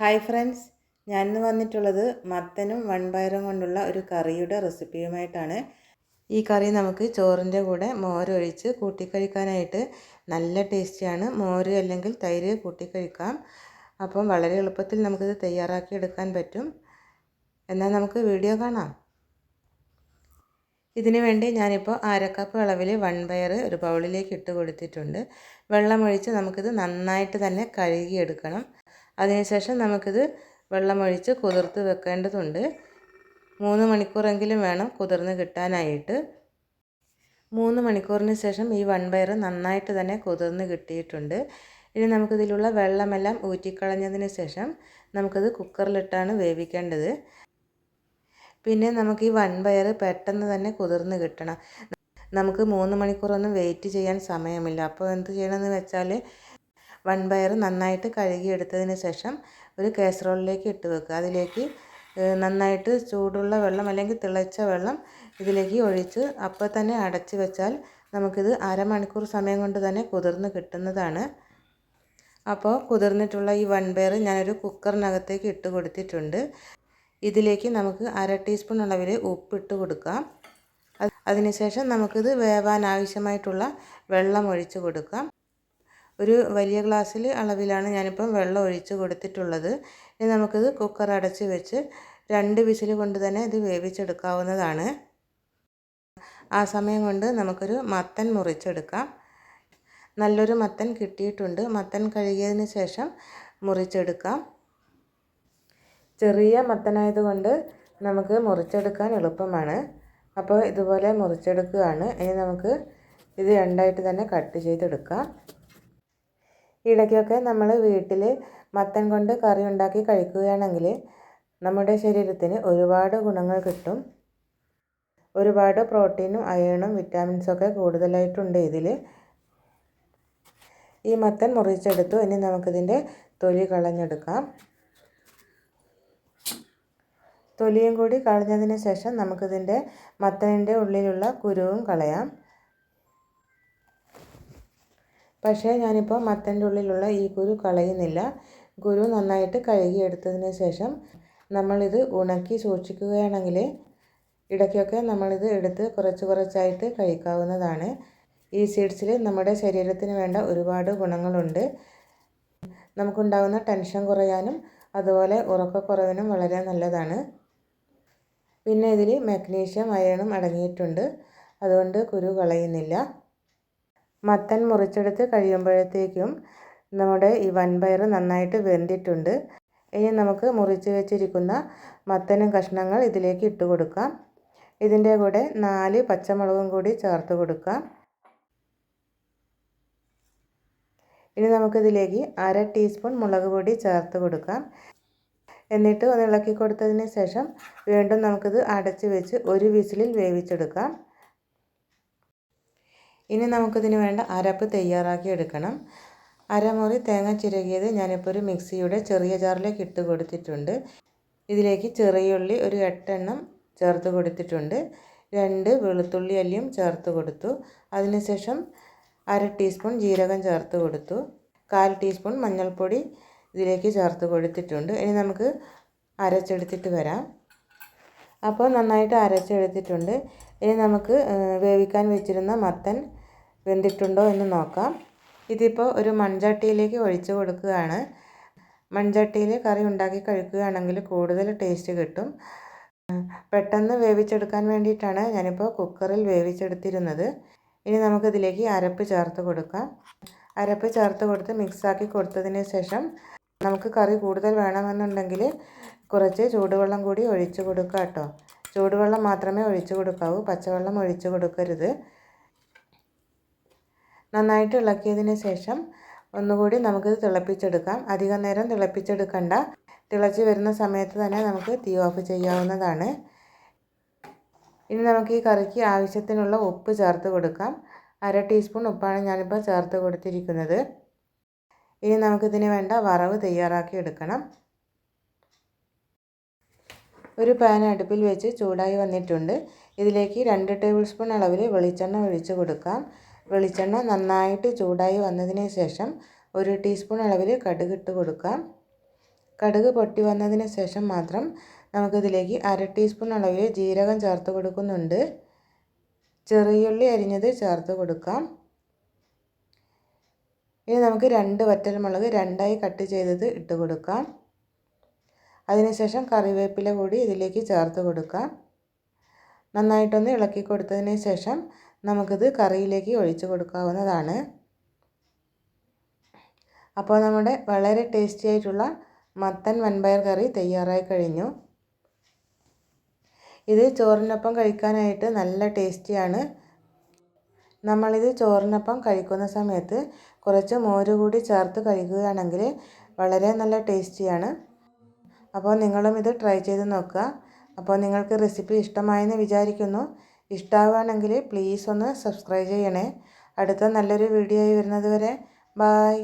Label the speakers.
Speaker 1: Hi friends. ഞാൻ ഇന്ന് വന്നിട്ടുള്ളത് മത്തനും വൺപയറും കൊണ്ടുള്ള ഒരു കറിയുടെ റെസിപ്പിയുമായിട്ടാണ്. ഈ കറി നമുക്ക് ചോറിന്റെ കൂടെ മോരൊഴിച്ച് കൂട്ടിക്കഴിക്കാനായിട്ട് നല്ല ടേസ്റ്റിയാണ്. മോര് അല്ലെങ്കിൽ തൈര് കൂട്ടിക്കഴിക്കാം. അപ്പം വളരെ എളുപ്പത്തിൽ നമുക്കിത് തയ്യാറാക്കി എടുക്കാൻ പറ്റും. എന്നാൽ നമുക്ക് വീഡിയോ കാണാം. ഇതിനു വേണ്ടി ഞാനിപ്പോൾ അരക്കപ്പ് അളവിൽ വൺപയർ ഒരു ബൗളിലേക്ക് ഇട്ട് കൊടുത്തിട്ടുണ്ട്. വെള്ളമൊഴിച്ച് നമുക്കിത് നന്നായിട്ട് തന്നെ കഴുകിയെടുക്കണം. അതിനുശേഷം നമുക്കിത് വെള്ളമൊഴിച്ച് കുതിർത്ത് വെക്കേണ്ടതുണ്ട്. മൂന്ന് മണിക്കൂറെങ്കിലും വേണം കുതിർന്ന് കിട്ടാനായിട്ട്. മൂന്ന് മണിക്കൂറിന് ശേഷം ഈ വൺ വൺപയർ നന്നായിട്ട് തന്നെ കുതിർന്ന് കിട്ടിയിട്ടുണ്ട്. ഇനി നമുക്കിതിലുള്ള വെള്ളമെല്ലാം ഊറ്റിക്കളഞ്ഞതിന് ശേഷം നമുക്കിത് കുക്കറിലിട്ടാണ് വേവിക്കേണ്ടത്. പിന്നെ നമുക്ക് ഈ വൺ വൺപയർ പെട്ടെന്ന് തന്നെ കുതിർന്ന് കിട്ടണം. നമുക്ക് മൂന്ന് മണിക്കൂറൊന്നും വെയിറ്റ് ചെയ്യാൻ സമയമില്ല. അപ്പോൾ എന്ത് ചെയ്യണമെന്ന് വെച്ചാൽ വൺപയർ നന്നായിട്ട് കഴുകി കഴുകിയെടുത്തതിന് ശേഷം ഒരു കാസറോളിലേക്ക് ഇട്ട് വെക്കുക. അതിലേക്ക് നന്നായിട്ട് ചൂടുള്ള വെള്ളം അല്ലെങ്കിൽ തിളച്ച വെള്ളം ഇതിലേക്ക് ഒഴിച്ച് അപ്പോൾ തന്നെ അടച്ചു വെച്ചാൽ നമുക്കിത് അരമണിക്കൂർ സമയം കൊണ്ട് തന്നെ കുതിർന്ന് കിട്ടുന്നതാണ്. അപ്പോൾ കുതിർന്നിട്ടുള്ള ഈ വൺപയർ ഞാനൊരു കുക്കറിനകത്തേക്ക് ഇട്ട് കൊടുത്തിട്ടുണ്ട്. ഇതിലേക്ക് നമുക്ക് അര ടീസ്പൂൺ അളവിൽ ഉപ്പിട്ട് കൊടുക്കാം. അതിനുശേഷം നമുക്കിത് വേവാൻ ആവശ്യമായിട്ടുള്ള വെള്ളം ഒഴിച്ച് കൊടുക്കാം. ഒരു വലിയ ഗ്ലാസ്സിൽ അളവിലാണ് ഞാനിപ്പം വെള്ളം ഒഴിച്ച് കൊടുത്തിട്ടുള്ളത്. ഇനി നമുക്കിത് കുക്കർ അടച്ച് വെച്ച് രണ്ട് വിസിൽ കൊണ്ട് തന്നെ ഇത് വേവിച്ചെടുക്കാവുന്നതാണ്. ആ സമയം കൊണ്ട് നമുക്കൊരു മത്തൻ മുറിച്ചെടുക്കാം. നല്ലൊരു മത്തൻ കിട്ടിയിട്ടുണ്ട്. മത്തൻ കഴുകിയതിന് ശേഷം മുറിച്ചെടുക്കാം. ചെറിയ മത്തനായതുകൊണ്ട് നമുക്ക് മുറിച്ചെടുക്കാൻ എളുപ്പമാണ്. അപ്പോൾ ഇതുപോലെ മുറിച്ചെടുക്കുകയാണ്. ഇനി നമുക്ക് ഇത് രണ്ടായിട്ട് തന്നെ കട്ട് ചെയ്തെടുക്കാം. ഇടയ്ക്കൊക്കെ നമ്മൾ വീട്ടിൽ മത്തൻ കൊണ്ട് കറി ഉണ്ടാക്കി കഴിക്കുകയാണെങ്കിൽ നമ്മുടെ ശരീരത്തിന് ഒരുപാട് ഗുണങ്ങൾ കിട്ടും. ഒരുപാട് പ്രോട്ടീനും അയണും വിറ്റാമിൻസൊക്കെ കൂടുതലായിട്ടുണ്ട് ഇതിൽ ഈ മത്തൻ മുറിച്ചെടുത്തു. ഇനി നമുക്കിതിന്റെ തൊലി കളഞ്ഞെടുക്കാം. തൊലിയും കൂടി കളഞ്ഞതിന് ശേഷം നമുക്കിതിന്റെ മത്തനിന്റെ ഉള്ളിലുള്ള കുരുവും കളയാം. പക്ഷേ ഞാനിപ്പോൾ മത്തന്റെ ഉള്ളിലുള്ള ഈ കുരു കളയുന്നില്ല. കുരു നന്നായിട്ട് കഴുകിയെടുത്തതിന് ശേഷം നമ്മളിത് ഉണക്കി സൂക്ഷിക്കുകയാണെങ്കിൽ ഇടയ്ക്കൊക്കെ നമ്മളിത് എടുത്ത് കുറച്ച് കുറച്ചായിട്ട് കഴിക്കാവുന്നതാണ്. ഈ സീഡ്സിൽ നമ്മുടെ ശരീരത്തിന് വേണ്ട ഒരുപാട് ഗുണങ്ങളുണ്ട്. നമുക്കുണ്ടാകുന്ന ടെൻഷൻ കുറയാനും അതുപോലെ ഉറക്കക്കുറവിനും വളരെ നല്ലതാണ്. പിന്നെ ഇതിൽ മഗ്നീഷ്യം അയണും അടങ്ങിയിട്ടുണ്ട്. അതുകൊണ്ട് കുരു കളയുന്നില്ല. മത്തൻ മുറിച്ചെടുത്ത് കഴിയുമ്പോഴത്തേക്കും നമ്മുടെ ഈ വൻപയർ നന്നായിട്ട് വെന്തിട്ടുണ്ട്. ഇനി നമുക്ക് മുറിച്ച് വെച്ചിരിക്കുന്ന മത്തനും കഷ്ണങ്ങൾ ഇതിലേക്ക് ഇട്ട് കൊടുക്കാം. ഇതിന്റെ കൂടെ നാല് പച്ചമുളകും കൂടി ചേർത്ത് കൊടുക്കാം. ഇനി നമുക്കിതിലേക്ക് അര ടീസ്പൂൺ മുളക് പൊടി ചേർത്ത് കൊടുക്കാം. എന്നിട്ട് ഒന്ന് ഇളക്കി കൊടുത്തതിന് ശേഷം വീണ്ടും നമുക്കിത് അടച്ച് വെച്ച് ഒരു വിസിലിൽ വേവിച്ചെടുക്കാം. ഇനി നമുക്കിതിന് വേണ്ട അരപ്പ് തയ്യാറാക്കി എടുക്കണം. അരമുറി തേങ്ങ ചിരകിയത് ഞാനിപ്പോൾ ഒരു മിക്സിയുടെ ചെറിയ ജാറിലേക്ക് ഇട്ട് കൊടുത്തിട്ടുണ്ട്. ഇതിലേക്ക് ചെറിയുള്ളി ഒരു എട്ടെണ്ണം ചേർത്ത് കൊടുത്തിട്ടുണ്ട്. രണ്ട് വെളുത്തുള്ളി അല്ലിയും ചേർത്ത് കൊടുത്തു. അതിനുശേഷം അര ടീസ്പൂൺ ജീരകം ചേർത്ത് കൊടുത്തു. കാൽ ടീസ്പൂൺ മഞ്ഞൾപ്പൊടി ഇതിലേക്ക് ചേർത്ത് കൊടുത്തിട്ടുണ്ട്. ഇനി നമുക്ക് അരച്ചെടുത്തിട്ട് വരാം. അപ്പോൾ നന്നായിട്ട് അരച്ചെടുത്തിട്ടുണ്ട്. ഇനി നമുക്ക് വേവിക്കാൻ വെച്ചിരുന്ന മത്തൻ വെന്തിട്ടുണ്ടോ എന്ന് നോക്കാം. ഇതിപ്പോൾ ഒരു മൺചട്ടിയിലേക്ക് ഒഴിച്ച് കൊടുക്കുകയാണ്. മൺചട്ടിയിൽ കറി ഉണ്ടാക്കി കഴിക്കുകയാണെങ്കിൽ കൂടുതൽ ടേസ്റ്റ് കിട്ടും. പെട്ടെന്ന് വേവിച്ചെടുക്കാൻ വേണ്ടിയിട്ടാണ് ഞാനിപ്പോൾ കുക്കറിൽ വേവിച്ചെടുത്തിരുന്നത്. ഇനി നമുക്കിതിലേക്ക് അരപ്പ് ചേർത്ത് കൊടുക്കാം. അരപ്പ് ചേർത്ത് കൊടുത്ത് മിക്സാക്കി കൊടുത്തതിന് ശേഷം നമുക്ക് കറി കൂടുതൽ വേണമെന്നുണ്ടെങ്കിൽ കുറച്ച് ചൂടുവെള്ളം കൂടി ഒഴിച്ച് കൊടുക്കാം കേട്ടോ. ചൂടുവെള്ളം മാത്രമേ ഒഴിച്ച് കൊടുക്കാവൂ. പച്ചവെള്ളം ഒഴിച്ച് കൊടുക്കരുത്. നന്നായിട്ട് ഇളക്കിയതിന് ശേഷം ഒന്നുകൂടി നമുക്കിത് തിളപ്പിച്ചെടുക്കാം. അധികം നേരം തിളപ്പിച്ചെടുക്കണ്ട. തിളച്ച് വരുന്ന സമയത്ത് തന്നെ നമുക്ക് തീ ഓഫ് ചെയ്യാവുന്നതാണ്. ഇനി നമുക്ക് ഈ കറിക്ക് ആവശ്യത്തിനുള്ള ഉപ്പ് ചേർത്ത് കൊടുക്കാം. അര ടീസ്പൂൺ ഉപ്പാണ് ഞാനിപ്പോൾ ചേർത്ത് കൊടുത്തിരിക്കുന്നത്. ഇനി നമുക്കിതിന് വേണ്ട വറവ് തയ്യാറാക്കി എടുക്കണം. ഒരു പാൻ അടുപ്പിൽ വെച്ച് ചൂടായി വന്നിട്ടുണ്ട്. ഇതിലേക്ക് രണ്ട് ടേബിൾ സ്പൂൺ അളവിൽ വെളിച്ചെണ്ണ ഒഴിച്ച് കൊടുക്കാം. വെളിച്ചെണ്ണ നന്നായിട്ട് ചൂടായി വന്നതിന് ശേഷം ഒരു ടീസ്പൂൺ അളവിൽ കടുക് ഇട്ട് കൊടുക്കാം. കടുക് പൊട്ടി വന്നതിന് ശേഷം മാത്രം നമുക്കിതിലേക്ക് അര ടീസ്പൂൺ അളവിൽ ജീരകം ചേർത്ത് കൊടുക്കുന്നുണ്ട്. ചെറിയുള്ളി അരിഞ്ഞത് ചേർത്ത് കൊടുക്കാം. ഇനി നമുക്ക് രണ്ട് വറ്റൽമുളക് രണ്ടായി കട്ട് ചെയ്തത് ഇട്ട് കൊടുക്കാം. അതിനുശേഷം കറിവേപ്പില കൂടി ഇതിലേക്ക് ചേർത്ത് കൊടുക്കാം. നന്നായിട്ടൊന്ന് ഇളക്കി കൊടുത്തതിന് ശേഷം നമുക്കിത് കറിയിലേക്ക് ഒഴിച്ചു കൊടുക്കാവുന്നതാണ്. അപ്പോൾ നമ്മുടെ വളരെ ടേസ്റ്റി ആയിട്ടുള്ള മത്തൻ വൻപയർ കറി തയ്യാറായി കഴിഞ്ഞു. ഇത് ചോറിനൊപ്പം കഴിക്കാനായിട്ട് നല്ല ടേസ്റ്റിയാണ് നമ്മളിത് ചോറിനൊപ്പം കഴിക്കുന്ന സമയത്ത് കുറച്ച് മോര് കൂടി ചേർത്ത് കഴിക്കുകയാണെങ്കിൽ വളരെ നല്ല ടേസ്റ്റിയാണ് അപ്പോൾ നിങ്ങളും ഇത് ട്രൈ ചെയ്ത് നോക്കുക. അപ്പോൾ നിങ്ങൾക്ക് റെസിപ്പി ഇഷ്ടമായെന്ന് വിചാരിക്കുന്നു. ഇഷ്ടമാവുകയാണെങ്കിൽ പ്ലീസ് ഒന്ന് സബ്സ്ക്രൈബ് ചെയ്യണേ. അടുത്ത നല്ലൊരു വീഡിയോ ആയി വരുന്നത് വരെ ബായ്